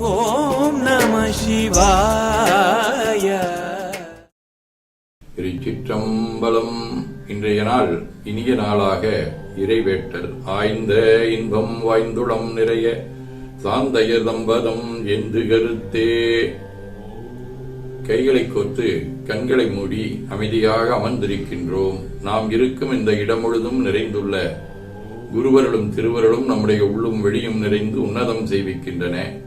ஓம் நம சிவாய. திருச்சிற்றம்பலம். இன்றைய நாள் இனிய நாளாக இறைவேட்டல் ஆய்ந்த இன்பம் வாய்ந்துளம் நிறைய சாந்தைய தம்பதம் என்று கருத்தே. கைகளை கோத்து கண்களை மூடி அமைதியாக அமர்ந்திருக்கின்றோம். நாம் இருக்கும் இந்த இடம் முழுதும் நிறைந்துள்ள குருவர்களும் திருவர்களும் நம்முடைய உள்ளும் வெளியும் நிறைந்து உன்னதம் செய்விக்கின்றன.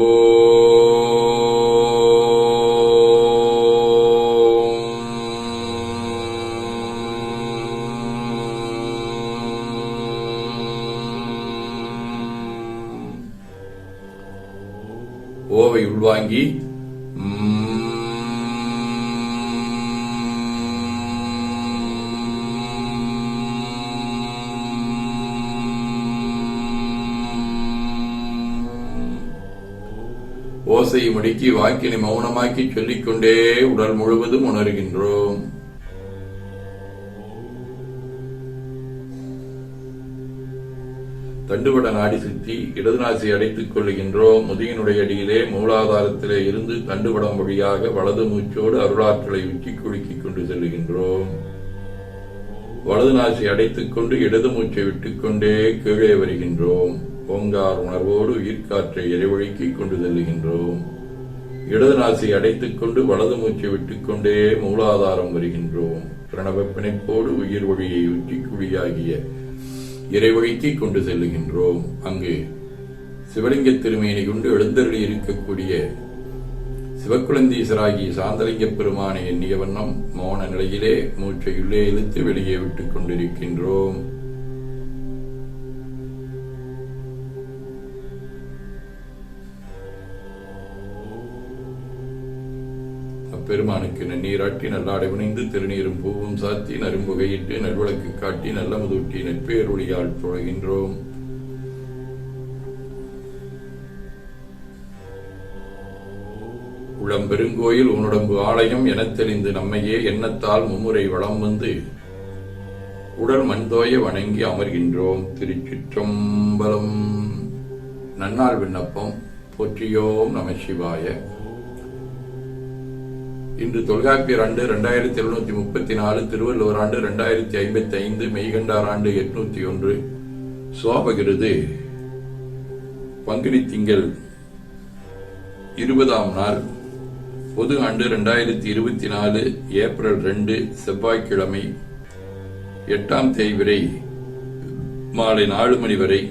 ஓசையை முடுக்கி வாக்கினை மௌனமாக்கி சொல்லிக்கொண்டே உடல் முழுவதும் உணர்கின்றோம். தண்டுவட நாடி சுற்றி இடது நாசி அடைத்துக் கொள்கின்றோம் முதுகினுடைய அடியிலே மூலாதாரத்திலே இருந்து தண்டுவடம் வழியாக வலது மூச்சோடு அருளாற்றலை உச்சி குலுக்கிக் கொண்டு செல்கின்றோம் வலது நாசி அடைத்துக் கொண்டு இடது மூச்சை விட்டுக்கொண்டே கீழே வருகின்றோம். ஓங்கார் உணர்வோடு உயிர்காற்றை இறைவழிக்கு கொண்டு செல்லுகின்றோம். இடது நாசி அடைத்துக் கொண்டு வலது மூச்சை விட்டுக்கொண்டே மூலாதாரம் வருகின்றோம். பிரணவ பிணைப்போடு உயிர் வழியை உற்றி குழியாகிய இறைவழிக்கு கொண்டு செல்லுகின்றோம். அங்கு சிவலிங்க திருமேனி கொண்டு எழுந்தருளி இருக்கக்கூடிய சிவக்குழந்தீசராகி சாந்தலிங்க பெருமானை எண்ணிய வண்ணம் மௌன நிலையிலே மூச்சை உள்ளே இழுத்து வெளியே விட்டுக் கொண்டிருக்கின்றோம். அப்பெருமானுக்கு நன்னீராட்டி நல்லாடை புனைந்து திருநீரும் பூவும் சாத்தி நரும்புகையிட்டு நல்விளக்கு காட்டி நல்ல முதுட்டி நட்பேருளியால் தொழுகின்றோம். உளம் பெருங்கோயில் உன்னுடம்பு ஆலயம் எனத் தெரிந்து நம்மையே எண்ணத்தால் மும்முறை வளம் வந்து உடல் மண்தோய வணங்கி அமர்கின்றோம். திருச்சிற்றம்பலம். நன்னாள் விண்ணப்பம். போற்றியோம் நம சிவாய. இன்று தொல்காப்பியர் ஆண்டு இரண்டாயிரத்தி எழுநூத்தி முப்பத்தி நாலு திருவள்ளுவர் ஆண்டு இரண்டாயிரத்தி ஐம்பத்தி ஐந்து மெய்கண்டார் ஆண்டு எட்நூத்தி ஒன்று சோபகிருது பங்குனி திங்கள் இருபதாம் நாள் பொது ஆண்டு இரண்டாயிரத்தி இருபத்தி நாலு ஏப்ரல் ரெண்டு செவ்வாய்க்கிழமை எட்டாம் தேய்விரை மாலை நாலு மணி வரை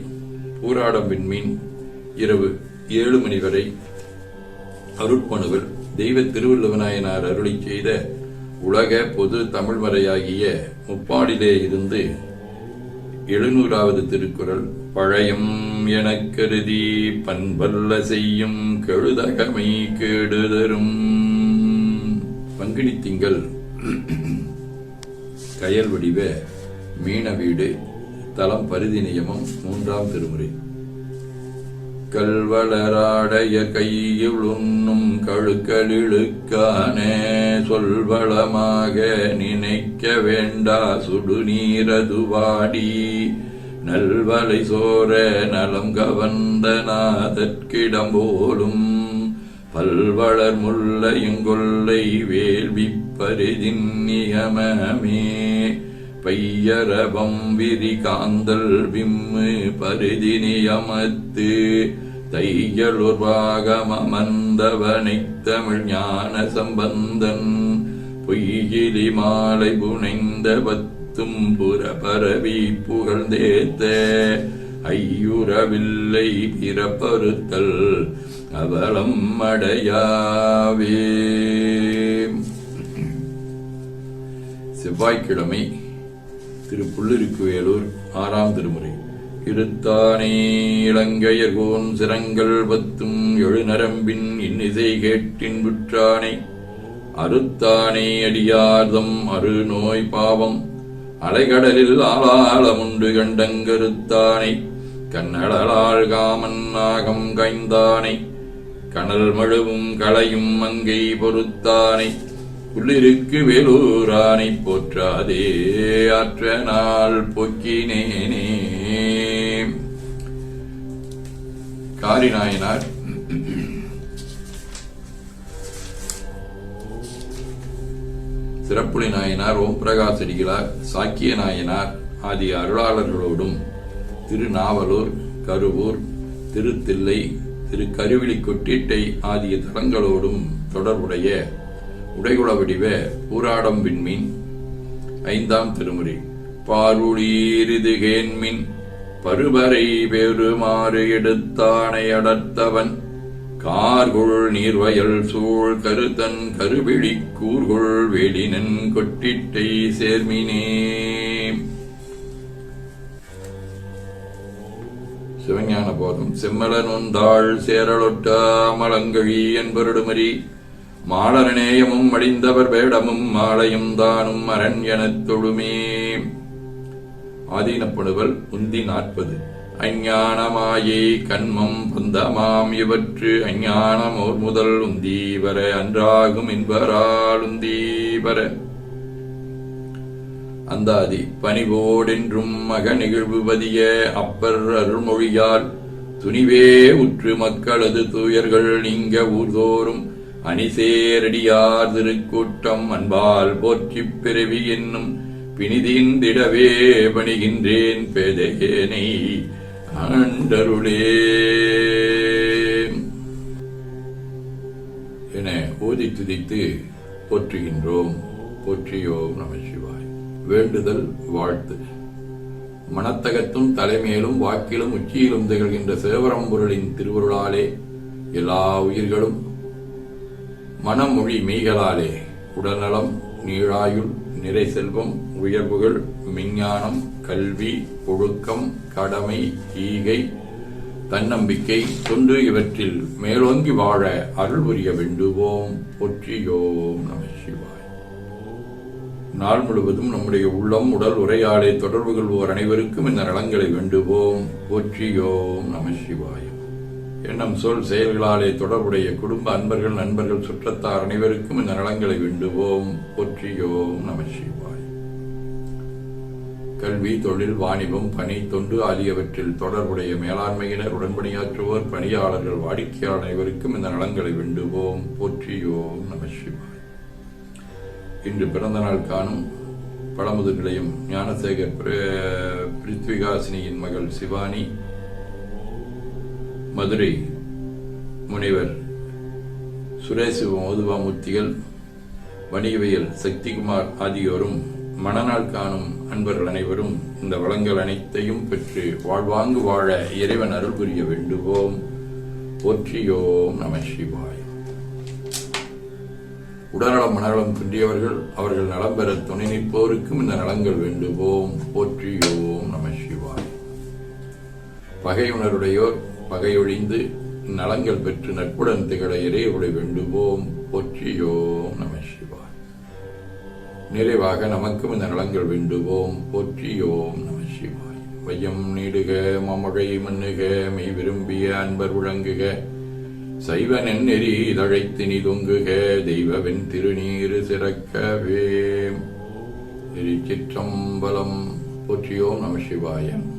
பூராடம் விண்மீன் இரவு ஏழு மணி வரை அருட்பணுவல் தெய்வ திருவள்ளுவநாயனார் அருளி செய்த உலக பொது தமிழ்மறையாகிய முப்பாடிலே இருந்து எழுநூறாவது திருக்குறள் பழையம் எனக் கருதி பண்பல்ல செய்யும் கெழுதகமை கேடுதரும். பங்குனி திங்கள் கயல் வடிவ மீன வீடு தலம் பரிதி நியமம் மூன்றாம் திருமுறை. கல்வளராடைய கையில் உண்ணும் கழுக்களிழுக்கான சொல்வளமாக நினைக்க வேண்டா சுடுநீரதுவாடி. நல்வலை சோர நலம் கவந்த நாதற்கிடம் போலும் பல்வளர் முல்லையுங்கொல்லை வேள்வி பரிதின் நியமமே. பையரபம் விரிகாந்தல் விம்மு பரிதி நியமத்து தையலுர்வாகமந்தவனைத் தமிழ் ஞான சம்பந்தன் பொய்யிலி மாலை புனைந்த பத்தும் புறபரவி புகழ்ந்தேத்த ஐயுறவில்லை பிறப்பறுத்தல் அவலம் அடையாவே. செவ்வாய்க்கிழமை திரு புள்ளிருக்குவேலூர் ஆறாம் திருமுறை. இருத்தானே இளங்கையர்கோன் சிரங்கள் பத்தும் எழுநரம்பின் இன்னிசை கேட்டின் புற்றானை அறுத்தானே அடியார்தம் அரு நோய் பாவம். அலைகடலில் ஆளாளமுண்டு கண்டங்கருத்தானை. கண்ணடலாள் காமன் நாகம் கைந்தானை கணல் மழுவும் களையும் மங்கை பொறுத்தானை. உள்ளிருக்கு வேலூரானை போற்றாதே ஆற்ற நாள் பொக்கினேனே. காரிநாயனார். சிறப்புலி நாயனார் ஓம் பிரகாஷ் அடிகளார் சாக்கிய நாயனார் ஆகிய அருளாளர்களோடும் திருநாவலூர் கருவூர் திருத்தில்லை திரு கருவிழிக்கொட்டீட்டை ஆகிய தலங்களோடும் தொடர்புடைய உடைகுள வடிவ ஊராடம் விண்மீன் ஐந்தாம் திருமுறை. பாருளீரிதுகேன்மின். பருவரை பெருமாறு எடுத்தானை அடர்த்தவன். கார்குள் நீர்வயல் சூழ் கருத்தன் கருவிழி கூர்குள் வேலினன் கொட்டிட்டை சேர்மினே. சிவஞான போதம் செம்மலன் உந்தாள் சேரலொட்ட மலங்கழி என்பருடுமரி மாளரநேயமும் மடிந்தவர் வேடமும் மாலையும் தானும் அரண் எனத் தொழுமே. ஆதீனப்படுவல் உந்தி நாற்பது. அஞ்ஞானமாயே கண்மம் பந்தமாம் இவற்று அஞ்ஞானமோர் முதல் உந்தீவர அன்றாகும் என்பரால் உந்தீவர. அந்தாதி பணிவோடென்றும் மக நிகழ்வுவதிய அப்பர் அருள்மொழியால் துணிவே உற்று மக்களது தூயர்கள் நீங்க ஊர்தோறும் அணிசேரடியார் திருக்கூட்டம் அன்பால் போற்றிப் பிறவி என்னும் பிணிதீந்திடவே பணிகின்றேன் பேதையேனை ஆண்டருளே. என ஓதி துதித்து போற்றுகின்றோம். போற்றியோம் நம சிவாய். வேண்டுதல் வாழ்த்து. மனத்தகத்தும் தலைமையிலும் வாக்கிலும் உச்சியிலும் திகழ்கின்ற சேவரம்பொருளின் திருவருளாலே எல்லா உயிர்களும் மனமொழி மெய்களாலே உடல்நலம் நீழாயுள் நிறை செல்வம் உயர்வுகள் விஞ்ஞானம் கல்வி ஒழுக்கம் கடமை ஈகை தன்னம்பிக்கை தொண்டு இவற்றில் மேலோங்கி வாழ அருள் புரிய வேண்டுவோம். ஒற்றியோம் நம சிவாய். நாள் முழுவதும் நம்முடைய உள்ளம் உடல் உரையாடை தொடர்பு கொள்வோர் அனைவருக்கும் இந்த நலங்களை வேண்டுவோம். ஒற்றியோம் நம சிவாயம் எண்ணம் சொல் செயல்களாலே தொடர்புடைய குடும்ப அன்பர்கள் நண்பர்கள் சுற்றத்தார் அனைவருக்கும் இந்த நலங்களை வேண்டுவோம் போற்றியோம் நம சிவாய். கல்வி தொழில் வாணிபம் பணி தொண்டு ஆகியவற்றில் தொடர்புடைய மேலாண்மையினர் உடன்பணியாற்றுவோர் பணியாளர்கள் வாடிக்கையாளர் அனைவருக்கும் இந்த நலங்களை வேண்டுவோம் போற்றியோம் நம சிவாய். இன்று பிறந்த நாள் காணும் பழமுது நிலையம் ஞானசேகர் பிர- பிருத்விகாசினியின் மகள் சிவானி மதுரை முனைவர் சுரேசு மோதுவாமூர்த்திகள் வணிகவியல் சக்திகுமார் ஆகியோரும் மணநாள் காணும் அன்பர்கள் அனைவரும் இந்த வளங்கள் அனைத்தையும் பெற்று வாழ்வாங்கு வாழ இறைவன் அருள் புரிய வேண்டுவோம். போற்றியோம் நம சிவாய். உடல்நலம் மனநலம் குன்றியவர்கள் அவர்கள் நலம் பெற துணை நிற்போருக்கும் இந்த நலங்கள் வேண்டுவோம். போற்றியோம் நம சிவாய். பகையுணருடையோர் பகையொழிந்து நலங்கள் பெற்று நட்புடன் திகழ இறையுடைய வேண்டுவோம். போற்றியோம் நம சிவாய். நிறைவாக நமக்கும் இந்த நலங்கள் வேண்டுவோம். போற்றியோம் நம சிவாய். வையம் நீடுக மமகை மண்ணுக மெய் விரும்பிய அன்பர் விளங்குக. சைவ நெறி இதழைத்தினி தொங்குக தெய்வவின் திருநீரு சிறக்கவே. திருச்சிற்றம்பலம் போற்றியோம் நம சிவாயம்